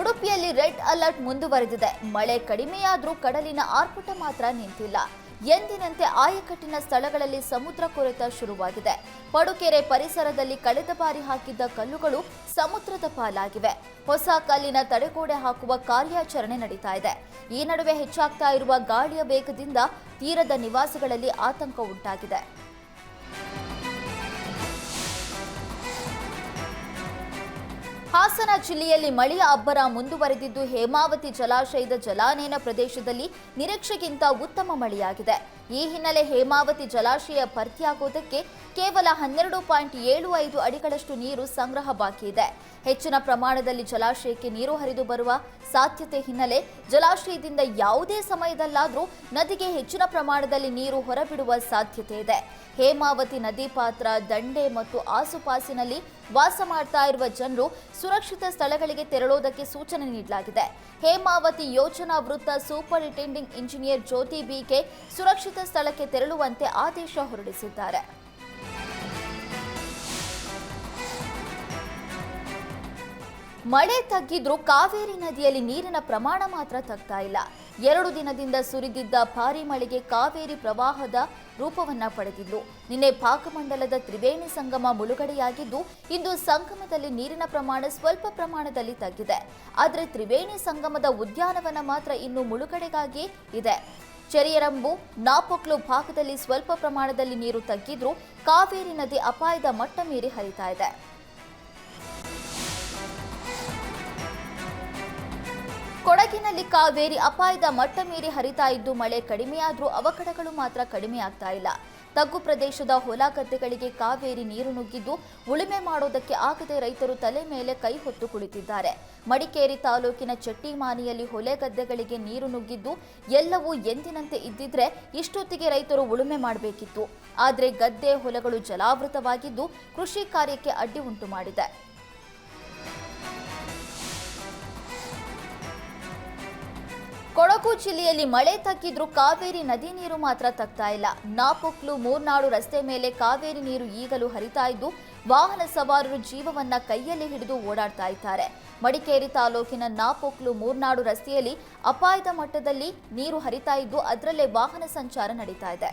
ಉಡುಪಿಯಲ್ಲಿ red alert ಮುಂದುವರೆದಿದೆ. ಮಳೆ ಕಡಿಮೆಯಾದರೂ ಕಡಲಿನ ಆರ್ಭಟ ಮಾತ್ರ ನಿಂತಿಲ್ಲ. ಎಂದಿನಂತೆ ಆಯಕಟ್ಟಿನ ಸ್ಥಳಗಳಲ್ಲಿ ಸಮುದ್ರ ಕೊರೆತ ಶುರುವಾಗಿದೆ. ಪಡುಕೆರೆ ಪರಿಸರದಲ್ಲಿ ಕಳೆದ ಬಾರಿ ಹಾಕಿದ್ದ ಕಲ್ಲುಗಳು ಸಮುದ್ರದ ಪಾಲಾಗಿವೆ. ಹೊಸ ಕಲ್ಲಿನ ತಡೆಗೋಡೆ ಹಾಕುವ ಕಾರ್ಯಾಚರಣೆ ನಡೀತಾ ಇದೆ. ಈ ನಡುವೆ ಹೆಚ್ಚಾಗ್ತಾ ಇರುವ ಗಾಳಿಯ ವೇಗದಿಂದ ತೀರದ ನಿವಾಸಿಗಳಲ್ಲಿ ಆತಂಕ ಉಂಟಾಗಿದೆ. ಹಾಸನ ಜಿಲ್ಲೆಯಲ್ಲಿ ಮಳೆಯ ಅಬ್ಬರ ಮುಂದುವರೆದಿದ್ದು ಹೇಮಾವತಿ ಜಲಾಶಯದ ಜಲಾನಯನ ಪ್ರದೇಶದಲ್ಲಿ ನಿರೀಕ್ಷೆಗಿಂತ ಉತ್ತಮ ಮಳೆಯಾಗಿದೆ. ಈ ಹಿನ್ನೆಲೆ ಹೇಮಾವತಿ ಜಲಾಶಯ ಭರ್ತಿಯಾಗುವುದಕ್ಕೆ ಕೇವಲ ಹನ್ನೆರಡು ಪಾಯಿಂಟ್ ಏಳು ಐದು ಅಡಿಗಳಷ್ಟು ನೀರು ಸಂಗ್ರಹ ಬಾಕಿ ಇದೆ. ಹೆಚ್ಚಿನ ಪ್ರಮಾಣದಲ್ಲಿ ಜಲಾಶಯಕ್ಕೆ ನೀರು ಹರಿದು ಬರುವ ಸಾಧ್ಯತೆ ಹಿನ್ನೆಲೆ ಜಲಾಶಯದಿಂದ ಯಾವುದೇ ಸಮಯದಲ್ಲಾದರೂ ನದಿಗೆ ಹೆಚ್ಚಿನ ಪ್ರಮಾಣದಲ್ಲಿ ನೀರು ಹೊರಬಿಡುವ ಸಾಧ್ಯತೆ ಇದೆ. ಹೇಮಾವತಿ ನದಿ ಪಾತ್ರ, ದಂಡೆ ಮತ್ತು ಆಸುಪಾಸಿನಲ್ಲಿ ವಾಸ ಮಾಡ್ತಾ ಇರುವ ಜನರು ಸುರಕ್ಷಿತ ಸ್ಥಳಗಳಿಗೆ ತೆರಳೋದಕ್ಕೆ ಸೂಚನೆ ನೀಡಲಾಗಿದೆ. ಹೇಮಾವತಿ ಯೋಜನಾ ವೃತ್ತ ಸೂಪರಿಂಟೆಂಡಿಂಗ್ ಇಂಜಿನಿಯರ್ ಜ್ಯೋತಿ ಬಿಕೆ ಸುರಕ್ಷಿತ ಸ್ಥಳಕ್ಕೆ ತೆರಳುವಂತೆ ಆದೇಶ ಹೊರಡಿಸಿದ್ದಾರೆ. ಮಳೆ ತಗ್ಗಿದ್ರೂ ಕಾವೇರಿ ನದಿಯಲ್ಲಿ ನೀರಿನ ಪ್ರಮಾಣ ಮಾತ್ರ ತಗ್ತಾ ಇಲ್ಲ. ಎರಡು ದಿನದಿಂದ ಸುರಿದಿದ್ದ ಭಾರಿ ಮಳೆಗೆ ಕಾವೇರಿ ಪ್ರವಾಹದ ರೂಪವನ್ನ ಪಡೆದಿದ್ದು ನಿನ್ನೆ ಪಾಕಮಂಡಲದ ತ್ರಿವೇಣಿ ಸಂಗಮ ಮುಳುಗಡೆಯಾಗಿದ್ದು, ಇಂದು ಸಂಗಮದಲ್ಲಿ ನೀರಿನ ಪ್ರಮಾಣ ಸ್ವಲ್ಪ ಪ್ರಮಾಣದಲ್ಲಿ ತಗ್ಗಿದೆ. ಆದರೆ ತ್ರಿವೇಣಿ ಸಂಗಮದ ಉದ್ಯಾನವನ ಮಾತ್ರ ಇನ್ನು ಮುಳುಗಡೆಗಾಗಿ ಇದೆ. ಚೆರಿಯರಂಬು ನಾಪೊಕ್ಲು ಭಾಗದಲ್ಲಿ ಸ್ವಲ್ಪ ಪ್ರಮಾಣದಲ್ಲಿ ನೀರು ತಗ್ಗಿದ್ರೂ ಕಾವೇರಿ ನದಿ ಅಪಾಯದ ಮಟ್ಟ ಮೀರಿ ಹರಿತಾ ಇದೆ. ಕೊಡಗಿನಲ್ಲಿ ಕಾವೇರಿ ಅಪಾಯದ ಮಟ್ಟ ಮೀರಿ ಹರಿತಾ ಇದ್ದು ಮಳೆ ಕಡಿಮೆಯಾದರೂ ಅವಘಡಗಳು ಮಾತ್ರ ಕಡಿಮೆಯಾಗ್ತಾ ಇಲ್ಲ. ತಗ್ಗು ಪ್ರದೇಶದ ಹೊಲ ಗದ್ದೆಗಳಿಗೆ ಕಾವೇರಿ ನೀರು ನುಗ್ಗಿದ್ದು ಉಳುಮೆ ಮಾಡೋದಕ್ಕೆ ಆಗದೆ ರೈತರು ತಲೆ ಮೇಲೆ ಕೈ ಹೊತ್ತು ಕುಳಿತಿದ್ದಾರೆ. ಮಡಿಕೇರಿ ತಾಲೂಕಿನ ಚಟ್ಟಿಮಾನಿಯಲ್ಲಿ ಹೊಲೆ ಗದ್ದೆಗಳಿಗೆ ನೀರು ನುಗ್ಗಿದ್ದು ಎಲ್ಲವೂ ಎಂದಿನಂತೆ ಇದ್ದಿದ್ರೆ ಇಷ್ಟೊತ್ತಿಗೆ ರೈತರು ಉಳುಮೆ ಮಾಡಬೇಕಿತ್ತು. ಆದರೆ ಗದ್ದೆ, ಹೊಲಗಳು ಜಲಾವೃತವಾಗಿದ್ದು ಕೃಷಿ ಕಾರ್ಯಕ್ಕೆ ಅಡ್ಡಿ ಉಂಟು ಮಾಡಿದೆ ಕೊಡಗು ಜಿಲ್ಲೆಯಲ್ಲಿ ಮಳೆ ತಗ್ಗಿದ್ರೂ ಕಾವೇರಿ ನದಿ ನೀರು ಮಾತ್ರ ತಗ್ತಾ ಇಲ್ಲ. ನಾಪೊಕ್ಲು ಮೂರ್ನಾಡು ರಸ್ತೆ ಮೇಲೆ ಕಾವೇರಿ ನೀರು ಈಗಲೂ ಹರಿತಾ ಇದ್ದು, ವಾಹನ ಸವಾರರು ಜೀವವನ್ನ ಕೈಯಲ್ಲಿ ಹಿಡಿದು ಓಡಾಡ್ತಾ ಇದ್ದಾರೆ. ಮಡಿಕೇರಿ ತಾಲೂಕಿನ ನಾಪೊಕ್ಲು ಮೂರ್ನಾಡು ರಸ್ತೆಯಲ್ಲಿ ಅಪಾಯದ ಮಟ್ಟದಲ್ಲಿ ನೀರು ಹರಿತಾ ಇದ್ದು, ಅದರಲ್ಲೇ ವಾಹನ ಸಂಚಾರ ನಡೀತಾ ಇದೆ.